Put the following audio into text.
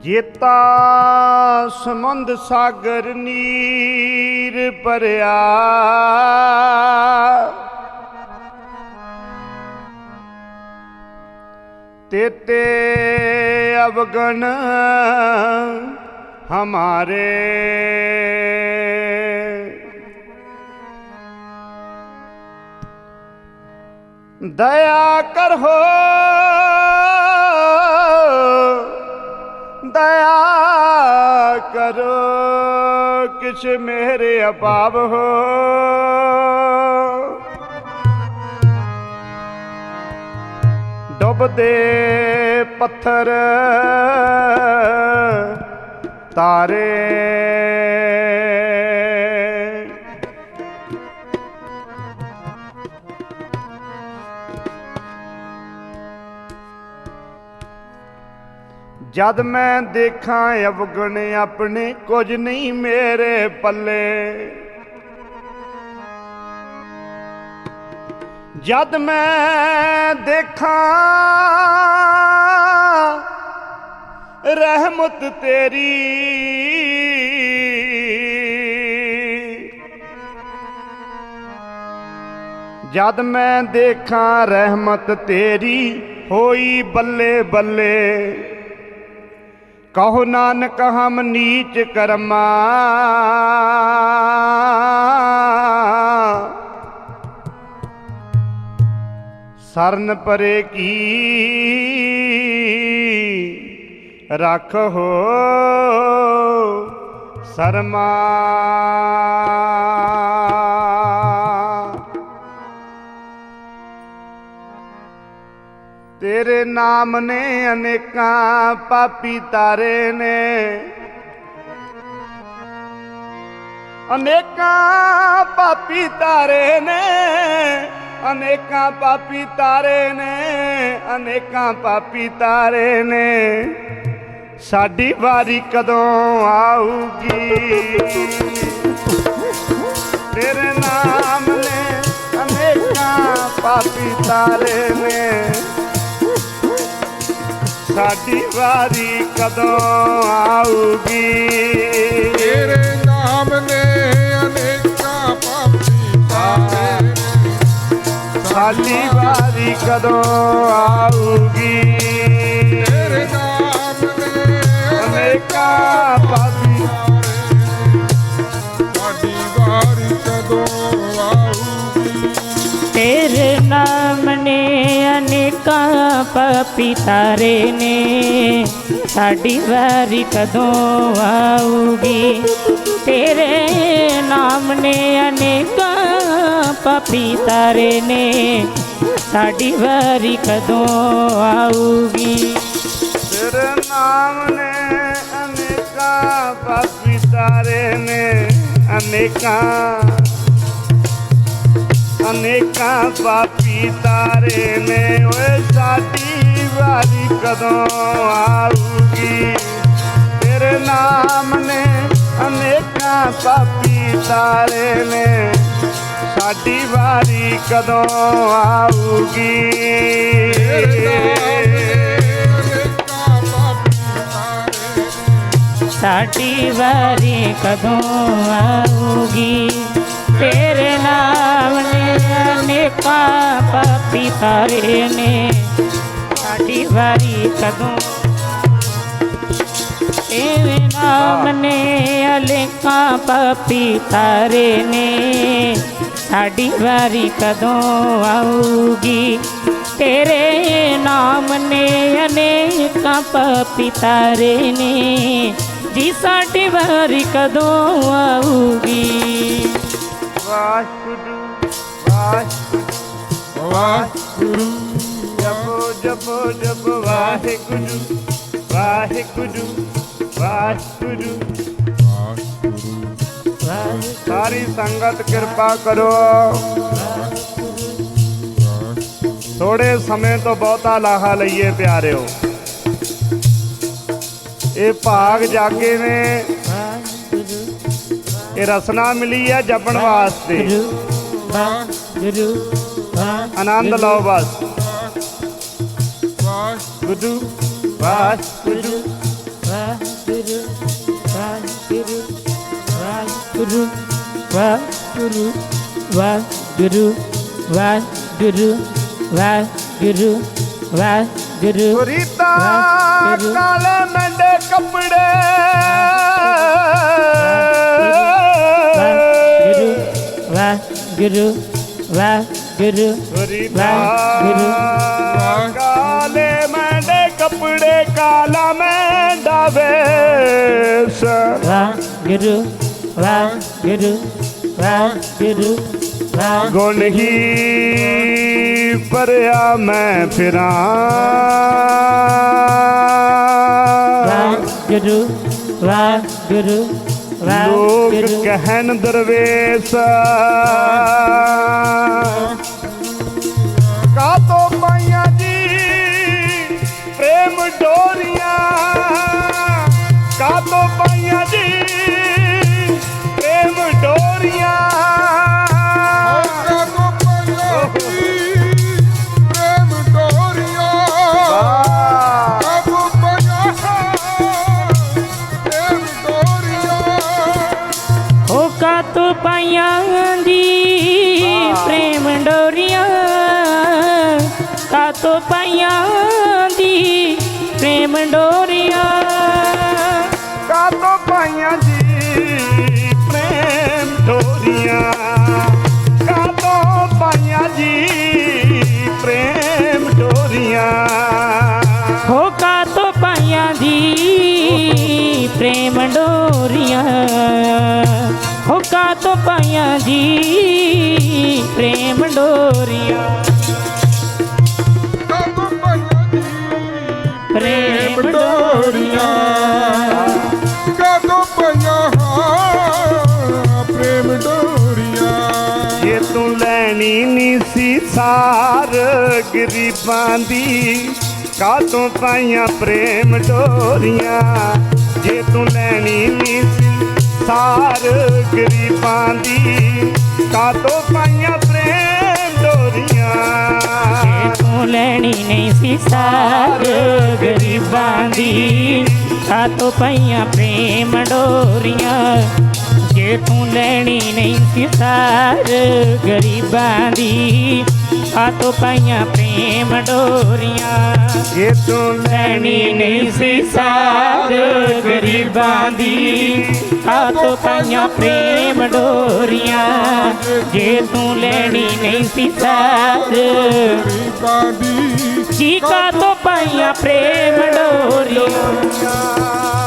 ਜੇਤਾ ਸਮੁੰਦ ਸਾਗਰ ਨੀਰ ਭਰਿਆ ਤੇਤੇ ਅਵਗਣ ਹਮਾਰੇ ਦਇਆ ਕਰੋ ਦਇਆ ਕਰੋ ਕਿਛ ਮੇਰੇ ਅਪਾਵ ਹੋ। ਡੁੱਬਦੇ ਪੱਥਰ ਤਾਰੇ ਜਦ ਮੈਂ ਦੇਖਾਂ ਅਵਗਣ ਆਪਣੇ ਕੁਝ ਨਹੀਂ ਮੇਰੇ ਪੱਲੇ। ਜਦ ਮੈਂ ਦੇਖਾਂ ਰਹਿਮਤ ਤੇਰੀ, ਜਦ ਮੈਂ ਦੇਖਾਂ ਰਹਿਮਤ ਤੇਰੀ ਹੋਈ ਬੱਲੇ ਬੱਲੇ। ਕਹੋ ਨਾਨਕ ਹਮ ਨੀਚ ਕਰਮਾ। ਸਰਨ ਪਰੇ ਕੀ ਰੱਖੋ ਸਰਮਾ। ਤੇਰੇ ਨਾਮ ਨੇ ਅਨੇਕਾਂ ਪਾਪੀ ਤਾਰੇ ਨੇ। ਅਨੇਕਾਂ ਪਾਪੀ ਤਾਰੇ ਨੇ, ਅਨੇਕਾਂ ਪਾਪੀ ਤਾਰੇ ਨੇ, ਅਨੇਕਾਂ ਪਾਪੀ ਤਾਰੇ ਨੇ। ਸਾਡੀ ਵਾਰੀ ਕਦੋਂ ਆਊਗੀ? ਤੇਰੇ ਨਾਮ ਨੇ ਅਨੇਕਾਂ ਪਾਪੀ ਤਾਰੇ ਨੇ। ਸਾਡੀ ਵਾਰੀ ਕਦੋਂ ਆਊਗੀ? ਤੇਰੇ ਨਾਮ ਨੇ ਅਨੇਕਾਂ ਪਾਪੀ ਤਾਰੇ ਸਾਡੀ ਵਾਰੀ ਕਦੋਂ ਆਊਗੀ? ਤੇਰੇ ਨਾਮ ਨੇ ਅਨੇਕਾਂ ਪਾਪੀ ਸਾਡੀ ਵਾਰੀ ਕਦੋਂ ਆਊਗੀ? ਤੇਰੇ ਨਾਮ ਨੇ ਅਨੇਕਾਂ ਪਾਪੀ ਤਾਰੇ ਨੇ, ਸਾਡੀ ਵਾਰੀ ਕਦੋਂ ਆਊਗੀ? ਤੇਰੇ ਨਾਮ ਨੇ ਅਨੇਕਾਂ ਪਾਪੀ ਤਾਰੇ ਨੇ, ਸਾਡੀ ਵਾਰੀ ਕਦੋਂ ਆਊਗੀ? ਤੇਰੇ ਨਾਮ ਨੇ ਅਨੇਕਾਂ ਪਾਪੀ ਤਾਰੇ ਨੇ, ਅਨੇਕਾਂ ਅਨੇਕਾਂ ਪਾਪੀ ਤਾਰੇ ਨੇ। ਓਏ ਸਾਡੀ ਵਾਰੀ ਕਦੋਂ ਆਊਗੀ? ਤੇਰੇ ਨਾਮ ਨੇ ਅਨੇਕਾਂ ਪਾਪੀ ਤਾਰੇ ਨੇ। ਸਾਡੀ ਵਾਰੀ ਕਦੋਂ ਆਊਗੀ? ਸਾਡੀ ਵਾਰੀ ਕਦੋਂ ਆਊਗੀ? ਤੇਰੇ ਨਾਮ ਨੇ ਅਨੇਕਾਂ ਪਾਪੀ ਤਾਰੇ ਨੇ। ਸਾਡੀ ਵਾਰੀ ਕਦੋਂ ਤੇਰੇ ਨਾਮ ਨੇ ਅਨੇਕਾਂ ਪਾਪੀ ਤਾਰੇ ਨੇ। ਸਾਡੀ ਵਾਰੀ ਕਦੋਂ ਆਊਗੀ? ਤੇਰੇ ਨਾਮ ਨੇ ਅਨੇਕਾਂ ਪਾਪੀ ਤਾਰੇ ਨੇ। ਜੀ ਸਾਡੀ ਵਾਰੀ ਕਦੋਂ ਆਊਗੀ? वाहिगुरु वाहिगुरु वाहिगुरु जपो जपो जपो, वाहिगुरु वाहिगुरु वाहिगुरु। वाहिगुरु सारी संगत कृपा करो। थोड़े समय तो बहुता लाहा लइए प्यारे हो। ये भाग जागे में ਇਹ ਰਸਨਾ ਮਿਲੀ ਹੈ ਜਪਣ ਵਾਸਤੇ। ਗੁਰੂ ਆਨੰਦ ਲਓ ਬਸ। ਗੁਰੂ ਵਾਹਿਗੁਰੂ। ਵਾਹਿਗੁਰੂ। ਵਾਹਿਗੁਰੂ। ਗੁਰੀਤਾ ਵਾਹਿਗੁਰੂ। ਕਾਲੇ ਮੰਡੇ ਕੱਪੜੇ। ਗੁਰੂ ਵਾ ਗੁਰੂ ਵਾ ਗੁਰੂ ਕਾਲੇ ਮੈਂਡੇ ਕੱਪੜੇ ਕਾਲਾ ਮੈਂਡਾ ਵੇਸ। ਵਾ ਗੁਰੂ ਵਾ ਗੁਰੂ ਵਾ ਗੁਰੂ ਵਾ ਗੁਣ ਹੀ ਪਰਿਆ ਮੈਂ ਫਿਰਾਂ। ਵਾ ਗੁਰੂ ਵਾ ਗੁਰੂ ਲੋਕ ਕਹਿਣ ਦਰਵੇਸ਼। ਕਾਤੋਂ ਪਾਈਆਂ ਜੀ? ਪ੍ਰੇਮ ਡੋਰੀਆਂ। ਕਾਤੋਂ ਪਾਈਆਂ ਤੋ ਪਾਈਆਂ ਦੀ ਪ੍ਰੇਮ ਡੋਰੀਆਂ? ਕਾਤੋਂ ਪਾਈਆਂ ਜੀ ਪ੍ਰੇਮ ਡੋਰੀਆਂ? ਕਾਤੋਂ ਪਾਈਆਂ ਜੀ ਪ੍ਰੇਮ ਡੋਰੀਆਂ? ਹੋ ਕਾ ਤੋ ਪਾਈਆਂ ਦੀ ਪ੍ਰੇਮ ਡੋਰੀਆਂ? ਹੋ ਕਾ ਤੋ ਪਾਈਆਂ ਦੀ ਪ੍ਰੇਮ ਡੋਰੀਆਂ? ਪ੍ਰੇਮ ਡੋਰੀਆਂ। ਕਦੋਂ ਪੰਜਾ ਪ੍ਰੇਮ ਡੋਰੀਆਂ। ਜੇ ਤੂੰ ਲੈਣੀ ਨੀ ਸੀ ਸਾਰ ਗਰੀਬਾਂ ਦੀ ਕਾਤੋਂ ਪਾਈਆਂ ਪ੍ਰੇਮ ਡੋਰੀਆਂ? ਜੇ ਤੂੰ ਲੈਣੀ ਨੀ ਸੀ ਸਾਰ ਗਰੀਬਾਂ ਦੀ ਕਾਤੋਂ ਪਾਈਆਂ ਪ੍ਰੇਮ ਡੋਰੀਆਂ? ਲੈਣੀ ਨਹੀਂ ਸੀ ਸਾਰ ਗਰੀਬਾਂ ਦੀ ਸਾਤੋਂ ਪਈਆਂ ਪ੍ਰੇਮ ਡੋਰੀਆਂ। ਜੇ ਤੂੰ ਲੈਣੀ ਨਹੀਂ ਸੀ ਸਾਰ ਗਰੀਬਾਂ ਦੀ ਸਾਤੋਂ ਪਈਆਂ ਪ੍ਰੇਮ ਡੋਰੀਆਂ। ਜੇ ਤੂੰ ਲੈਣੀ ਨਹੀਂ ਸੀ ਸਾਰ ਗਰੀਬਾਂ ਦੀ ਸਾਤੋਂ ਪਈਆਂ ਪ੍ਰੇਮ ਡੋਰੀਆਂ। ਜੇ ਤੂੰ ਲੈਣੀ ਨਹੀਂ ਸੀ ਗਰੀਬਾਂ ਦੀ ਚੀਕਾ ਤੋਂ ਪਾਈਆਂ ਪ੍ਰੇਮ ਡੋਰੀਆਂ?